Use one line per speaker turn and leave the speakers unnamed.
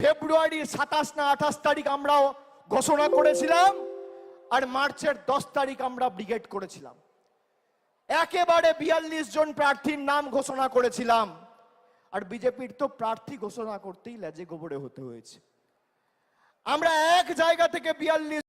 ফেব্রুয়ারির সাতাশ না আঠাশ তারিখ আমরাও ঘোষণা করেছিলাম, আর মার্চের দশ তারিখ আমরা ব্রিগেড করেছিলাম। একেবারে বিয়াল্লিশ জন প্রার্থীর নাম ঘোষণা করেছিলাম, আর বিজেপির তো প্রার্থী ঘোষণা করতেই লেজে গোবরে হতে হয়েছে। আমরা এক জায়গা থেকে বিয়াল্লিশ